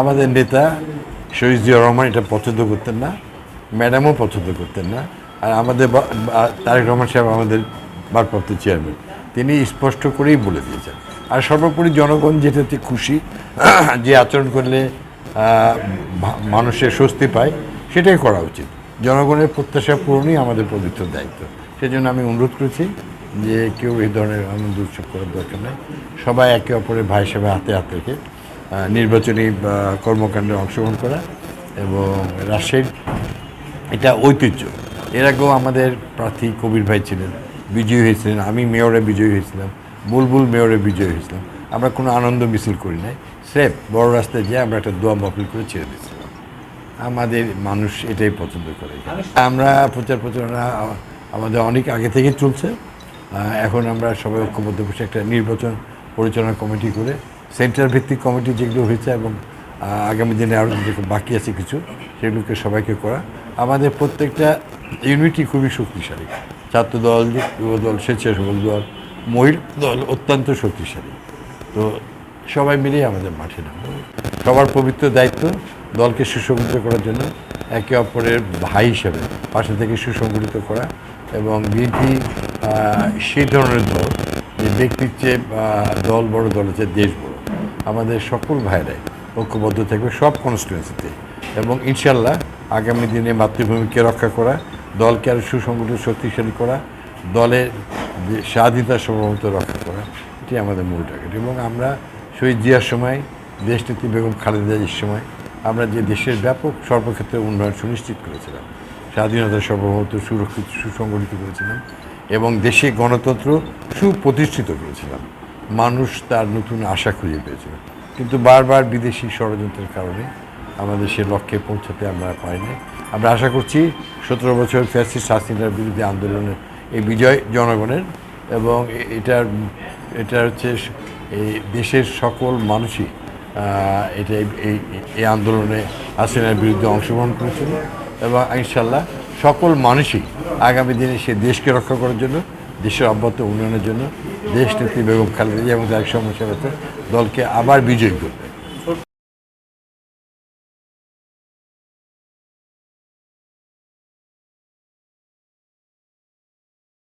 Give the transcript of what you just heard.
আমাদের নেতা শহীদ জিয়াউর রহমান এটা পছন্দ করতেন না, ম্যাডামও পছন্দ করতেন না, আর আমাদের তারেক রহমান সাহেব আমাদের ভারপ্রাপ্ত চেয়ারম্যান। তিনি স্পষ্ট করেই বলে দিয়েছেন। আর সর্বোপরি জনগণ যেটাতে খুশি, যে আচরণ করলে মানুষের স্বস্তি পায়, সেটাই করা উচিত। জনগণের প্রত্যাশা পূরণই আমাদের পবিত্র দায়িত্ব। সেজন্য আমি অনুরোধ করেছি যে কেউ এই ধরনের আনন্দ উৎসব করার দরকার নেই। সবাই একে অপরের ভাই হিসেবে হাতে হাত রেখে নির্বাচনী কর্মকাণ্ডে অংশগ্রহণ করা এবং রাজশাহীর এটা ঐতিহ্য। এর আগেও আমাদের প্রার্থী কবির ভাই ছিলেন, বিজয়ী হয়েছিলেন, আমি মেয়রে বিজয়ী হয়েছিলাম, বুলবুল মেয়রে বিজয়ী হয়েছিলাম। আমরা কোনো আনন্দ মিছিল করি নাই। স্রেফ বড় রাস্তায় যেয়ে আমরা একটা দোয়া মাহফিল করে ছেড়ে দিয়েছিলাম। আমাদের মানুষ এটাই পছন্দ করে। আমরা প্রচার প্রচারণা আমাদের অনেক আগে থেকে চলছে। এখন আমরা সবাই ঐক্যবদ্ধ বসে একটা নির্বাচন পরিচালনা কমিটি করে সেন্টার ভিত্তিক কমিটি যেগুলো হয়েছে এবং আগামী দিনে আরও যেগুলো বাকি আছে কিছু, সেগুলোকে সবাইকে করা। আমাদের প্রত্যেকটা ইউনিটি খুবই শক্তিশালী। ছাত্র দল যুব দল স্বেচ্ছাসেবক দল, মহিলা দল অত্যন্ত শক্তিশালী। তো সবাই মিলেই আমাদের মাঠে নামবো। সবার পবিত্র দায়িত্ব দলকে সুসংগঠিত করার জন্য, একে অপরের ভাই হিসেবে পাশে থেকে সুসংগঠিত করা এবং বিএনপি সেই ধরনের দল, যে ব্যক্তির চেয়ে দল বড় দল হচ্ছে দেশ বড়। আমাদের সকল ভাইরাই ঐক্যবদ্ধ থাকবে সব কনস্টিটুয়েন্সিতে এবং ইনশাল্লাহ আগামী দিনে মাতৃভূমিকে রক্ষা করা, দলকে আরও সুসংগঠিত, শক্তিশালী করা, দলের স্বাধীনতা সার্বভৌমত্ব রক্ষা করা, এটি আমাদের মূল টার্গেট এবং আমরা শহীদ জিয়ার সময় দেশনীতি বেগম খালেদা জিয়ার সময়, আমরা যে দেশের ব্যাপক সর্বক্ষেত্রে উন্নয়ন সুনিশ্চিত করেছিলাম, স্বাধীনতা সার্বভৌমত্ব সুরক্ষিত, সুসংগঠিত করেছিলাম, এবং দেশে গণতন্ত্র সুপ্রতিষ্ঠিত করেছিলাম। মানুষ তার নতুন আশা খুঁজে পেয়েছিল কিন্তু বারবার বিদেশি ষড়যন্ত্রের কারণে আমাদের সে লক্ষ্যে পৌঁছাতে আমরা পারিনি আমরা আশা করছি সতেরো বছর ফ্যাসিস্ট হাসিনার বিরুদ্ধে আন্দোলনের এই বিজয় জনগণের এবং এটার, এটা হচ্ছে এই দেশের সকল মানুষই এটা এই- এই এই আন্দোলনে হাসিনার বিরুদ্ধে অংশগ্রহণ করেছিল এবং ইনশাল্লাহ সকল মানুষই আগামী দিনে সে দেশকে রক্ষা করার জন্য দেশের অব্যাহত উন্নয়নের জন্য দেশ, নেত্রী বেগম খালেদা এবং তার সমস্যা দলকে আবার বিজয়ী করবে।